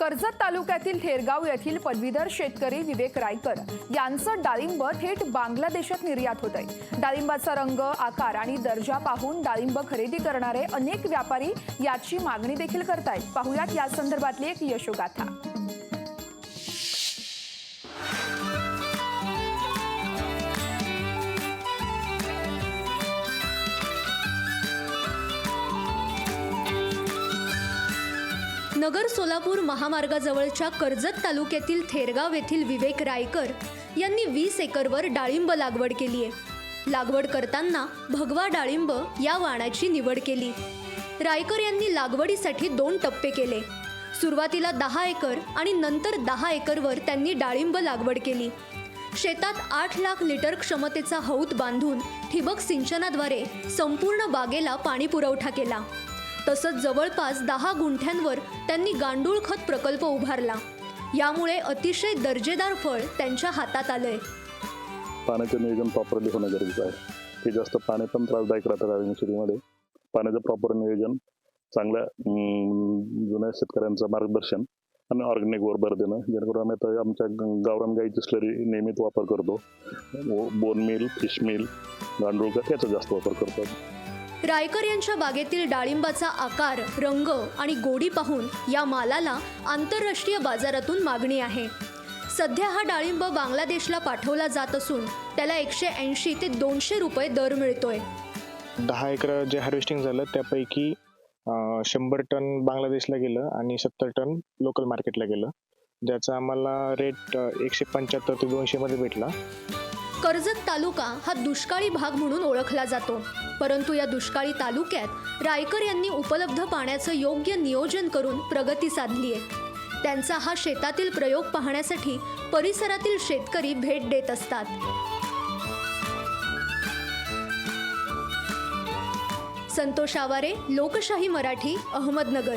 कर्जत तालुक्यातील ठेरगाव येथील पदवीधर शेतकरी विवेक रायकर यांचं डाळिंब थेट बांगलादेशात निर्यात होत आहे. डाळिंबाचा रंग आकार आणि दर्जा पाहून डाळिंब खरेदी करणारे अनेक व्यापारी याची मागणी देखील करतायत. पाहुयात या संदर्भातली एक यशोगाथा. नगर सोलापूर महामार्गाजवळच्या कर्जत तालुक्यातील थेरगाव येथील विवेक रायकर यांनी वीस एकरवर डाळिंब लागवड केली आहे. लागवड करताना भगवा डाळिंब या वाणाची निवड केली. रायकर यांनी लागवडीसाठी दोन टप्पे केले. सुरुवातीला दहा एकर आणि नंतर दहा एकरवर त्यांनी डाळिंब लागवड केली. शेतात आठ लाख लिटर क्षमतेचा हौद बांधून ठिबक सिंचनाद्वारे संपूर्ण बागेला पाणी पुरवठा केला. तसंच जवळपास दहा गुंठ्यांवर त्यांनी गांडूळ खत प्रकल्प उभारला. यामुळे अतिशय दर्जेदार फळ त्यांच्या हातात आलंय. पाण्याचं नियोजन प्रॉपरली होणं गरजेचं आहे. हे जास्त पाणी पण त्रासदायक राहतं राजन शेतीमध्ये. पाण्याचं प्रॉपर नियोजन चांगल्या जुन्या शेतकऱ्यांचं मार्गदर्शन आणि ऑर्गॅनिक वर भर देणं. जेणेकरून आम्ही आता आमच्या ग- गावरान गाईची स्लरी नियमित वापर करतो. बोन मिल फिश मिल गांडूळ खत याचा जास्त वापर करतो. रायकर यांच्या बागेतील डाळिंबाचा आकार रंग आणि गोडी पाहून या मालाला आंतरराष्ट्रीय बाजारातून मागणी आहे. सध्या हा डाळिंब बांगलादेशला पाठवला जात असून त्याला एकशे ऐंशी ते दोनशे रुपये दर मिळतोय. दहा एकर जे हार्वेस्टिंग झालं त्यापैकी शंभर टन बांगलादेशला गेलं आणि सत्तर टन लोकल मार्केटला गेलं. ज्याचा आम्हाला रेट एकशे पंच्याहत्तर ते दोनशे मध्ये भेटला. कर्जत तालुका हा दुष्काळी भाग म्हणून ओळखला जातो. परंतु या दुष्काळी तालुक्यात रायकर यांनी उपलब्ध पाण्याचं योग्य नियोजन करून प्रगती साधली आहे. त्यांचा हा शेतातील प्रयोग पाहण्यासाठी परिसरातील शेतकरी भेट देत असतात. संतोष आवारे लोकशाही मराठी अहमदनगर.